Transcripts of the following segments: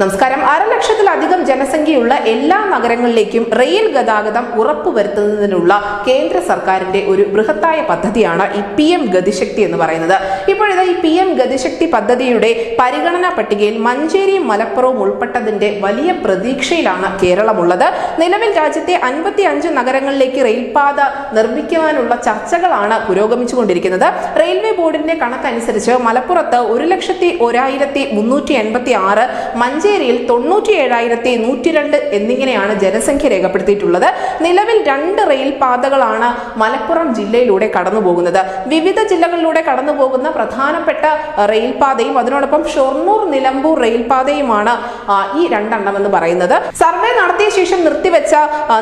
നമസ്കാരം. അരലക്ഷത്തിലധികം ജനസംഖ്യയുള്ള എല്ലാ നഗരങ്ങളിലേക്കും റെയിൽ ഗതാഗതം ഉറപ്പുവരുത്തുന്നതിനുള്ള കേന്ദ്ര സർക്കാരിന്റെ ഒരു ബൃഹത്തായ പദ്ധതിയാണ് ഈ പി എം ഗതിശക്തി എന്ന് പറയുന്നത്. ഇപ്പോഴത്തെ ഈ പി എം ഗതിശക്തി പദ്ധതിയുടെ പരിഗണനാ പട്ടികയിൽ മഞ്ചേരിയും മലപ്പുറവും ഉൾപ്പെട്ടതിന്റെ വലിയ പ്രതീക്ഷയിലാണ് കേരളമുള്ളത്. നിലവിൽ രാജ്യത്തെ അൻപത്തി അഞ്ച് നഗരങ്ങളിലേക്ക് റെയിൽപാത നിർമ്മിക്കുവാനുള്ള ചർച്ചകളാണ് പുരോഗമിച്ചുകൊണ്ടിരിക്കുന്നത്. റെയിൽവേ ബോർഡിന്റെ കണക്കനുസരിച്ച് മലപ്പുറത്ത് ഒരു ലക്ഷത്തി ഒരായിരത്തി മുന്നൂറ്റി എൺപത്തി ആറ് മഞ്ചേരിയിൽ തൊണ്ണൂറ്റി ഏഴായിരത്തി നൂറ്റി രണ്ട് എന്നിങ്ങനെയാണ് ജനസംഖ്യ രേഖപ്പെടുത്തിയിട്ടുള്ളത്. നിലവിൽ രണ്ട് റെയിൽ പാതകളാണ് മലപ്പുറം ജില്ലയിലൂടെ കടന്നു പോകുന്നത് വിവിധ ജില്ലകളിലൂടെ കടന്നു പോകുന്ന പ്രധാനപ്പെട്ട റെയിൽ പാതയും അതിനോടൊപ്പം ഷൊർണൂർ നിലമ്പൂർ റെയിൽ പാതയുമാണ് ഈ രണ്ടെണ്ണം എന്ന് പറയുന്നത്. സർവേ നടത്തിയ ശേഷം നിർത്തിവെച്ച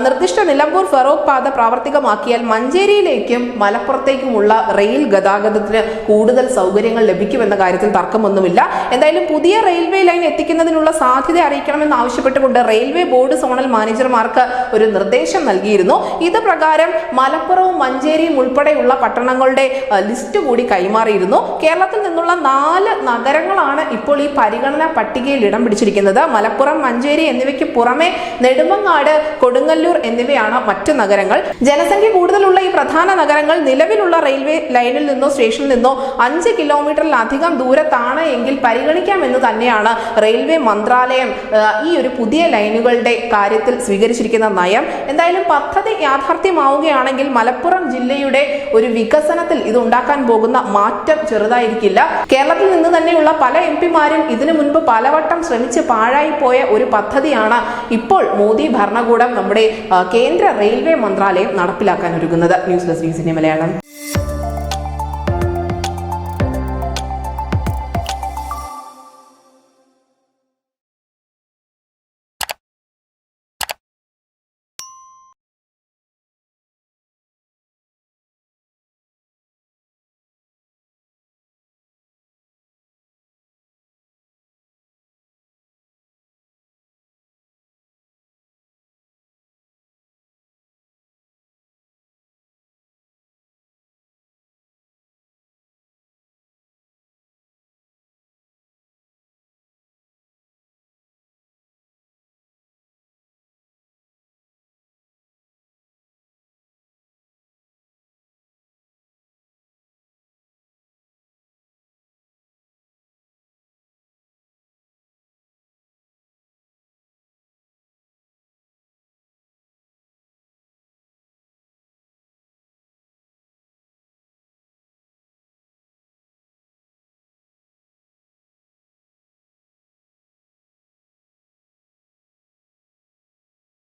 നിർദ്ദിഷ്ട നിലമ്പൂർ ഫെറോക് പാത പ്രാവർത്തികമാക്കിയാൽ മഞ്ചേരിയിലേക്കും മലപ്പുറത്തേക്കുമുള്ള റെയിൽ ഗതാഗതത്തിന് കൂടുതൽ സൗകര്യങ്ങൾ ലഭിക്കുമെന്ന കാര്യത്തിൽ തർക്കമൊന്നുമില്ല. എന്തായാലും പുതിയ റെയിൽവേ ലൈൻ എത്തിക്കുന്നതിനുള്ള സാധ്യത അറിയിക്കണമെന്ന് ആവശ്യപ്പെട്ടുകൊണ്ട് റെയിൽവേ ബോർഡ് സോണൽ മാനേജർമാർക്ക് ഒരു നിർദ്ദേശം നൽകിയിരുന്നു. ഇത് പ്രകാരം മലപ്പുറവും മഞ്ചേരിയും ഉൾപ്പെടെയുള്ള പട്ടണങ്ങളുടെ ലിസ്റ്റ് കൂടി കൈമാറിയിരുന്നു. കേരളത്തിൽ നിന്നുള്ള നാല് നഗരങ്ങളാണ് ഇപ്പോൾ ഈ പരിഗണന പട്ടികയിൽ ഇടം പിടിച്ചിരിക്കുന്നത്. മലപ്പുറം മഞ്ചേരി എന്നിവയ്ക്ക് പുറമെ നെടുമങ്ങാട് കൊടുങ്ങല്ലൂർ എന്നിവയാണ് മറ്റു നഗരങ്ങൾ. ജനസംഖ്യ കൂടുതലുള്ള ഈ പ്രധാന നഗരങ്ങൾ നിലവിലുള്ള റെയിൽവേ ലൈനിൽ നിന്നോ സ്റ്റേഷനിൽ നിന്നോ അഞ്ച് കിലോമീറ്ററിലധികം ദൂരത്താണ് എങ്കിൽ പരിഗണിക്കാമെന്ന് തന്നെയാണ് റെയിൽവേ മന്ത്രാലയം ഈ ഒരു പുതിയ ലൈനുകളുടെ കാര്യത്തിൽ സ്വീകരിച്ചിരിക്കുന്ന നയം എന്തായാലും പദ്ധതി യാഥാർത്ഥ്യമാവുകയാണെങ്കിൽ മലപ്പുറം ജില്ലയുടെ ഒരു വികസനത്തിൽ ഇത് ഉണ്ടാക്കാൻ പോകുന്ന മാറ്റം ചെറുതായിരിക്കില്ല. കേരളത്തിൽ നിന്ന് തന്നെയുള്ള പല എം പിമാരും ഇതിനു മുൻപ് പലവട്ടം ശ്രമിച്ച് പാഴായി പോയ ഒരു പദ്ധതിയാണ് ഇപ്പോൾ മോദി ഭരണകൂടം നമ്മുടെ കേന്ദ്ര റെയിൽവേ മന്ത്രാലയം നടപ്പിലാക്കാൻ ഒരുങ്ങുന്നത്. ന്യൂസ് ഡെസ്ക് ന്യൂസിന്റെ മലയാളം.